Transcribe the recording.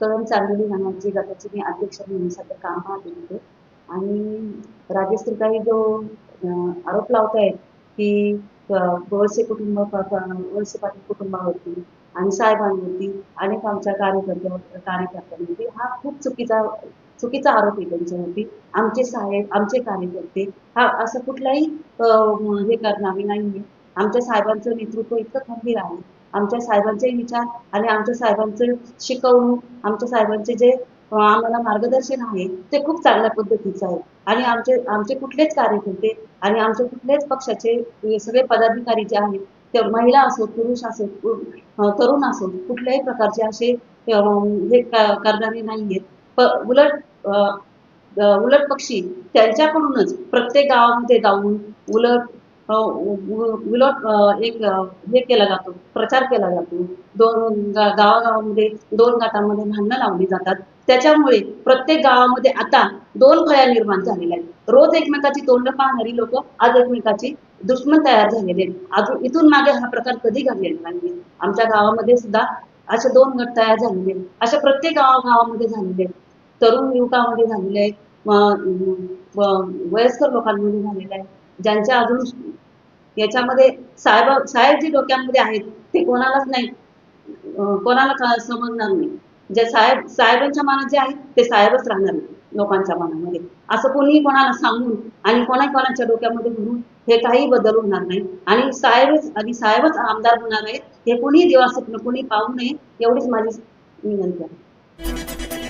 कळम चांदली नावाची गटाची मी अध्यक्ष म्हणून सध्या काम पाहते तिथे. आणि राजेश काही जो आरोप लावत आहेत की अं, वळसे कुटुंब प- वळसे पाटील कुटुंबावरती आणि साहेबांवरती अनेक आमच्या कार्यकर्त्यावर कार्यकर्त्यांवरती हा खूप चुकीचा चुकीचा आरोप आहे त्यांच्यावरती. आमचे साहेब आमचे कार्यकर्ते हा असं कुठलाही अं, हे करणारे नाहीये. आमच्या साहेबांचं नेतृत्व इतकं खंबीर आहे आमच्या साहेबांचे विचार आणि आमच्या साहेबांचे शिकवणूक आमच्या साहेबांचे जे आम्हाला मार्गदर्शन आहे ते खूप चांगल्या पद्धतीचं आहे. आणि आमचे आमचे कुठलेच कार्यकर्ते आणि आमचे कुठलेच पक्षाचे सगळे पदाधिकारी जे आहेत ते महिला असो पुरुष असो तरुण असो कुठल्याही प्रकारचे असे हे क- करणारे नाहीयेत प- उलट उलट पक्षी त्यांच्याकडूनच प्रत्येक गावामध्ये जाऊन उलट विलोट एक हे केला जातो प्रचार केला जातो. दोन गावागावामध्ये दोन गटांमध्ये भांडणं लावली जातात. त्याच्यामुळे प्रत्येक गावामध्ये आता दोन फळ्या निर्माण झालेल्या आहेत. रोज एकमेकाची तोंड पाहणारी लोक आज एकमेकाची दुश्मन तयार झालेले आहेत. अजून इथून मागे हा प्रकार कधी घडलेला नाही. आमच्या गावामध्ये सुद्धा असे दोन गट तयार झालेले आहेत. अशा प्रत्येक गावागावामध्ये झालेले आहेत. तरुण युवकामध्ये झालेले आहेत. वयस्कर लोकांमध्ये झालेले आहेत. ज्यांच्या अजून याच्यामध्ये साहेब साहेब जे डोक्यामध्ये आहेत ते कोणालाच नाही कोणाला का- समजणार नाही. जे साहेब साहेबांच्या मनात जे आहेत ते साहेबच राहणार नाही लोकांच्या मनामध्ये. असं कोणीही कोणाला सांगून आणि कोणा कोणाच्या डोक्यामध्ये म्हणून हे काही बदल होणार नाही. आणि साहेबच आणि साहेबच आमदार होणार आहेत हे कोणीही देवा स्वप्न कोणी पाहू नये एवढीच माझी विनंती आहे.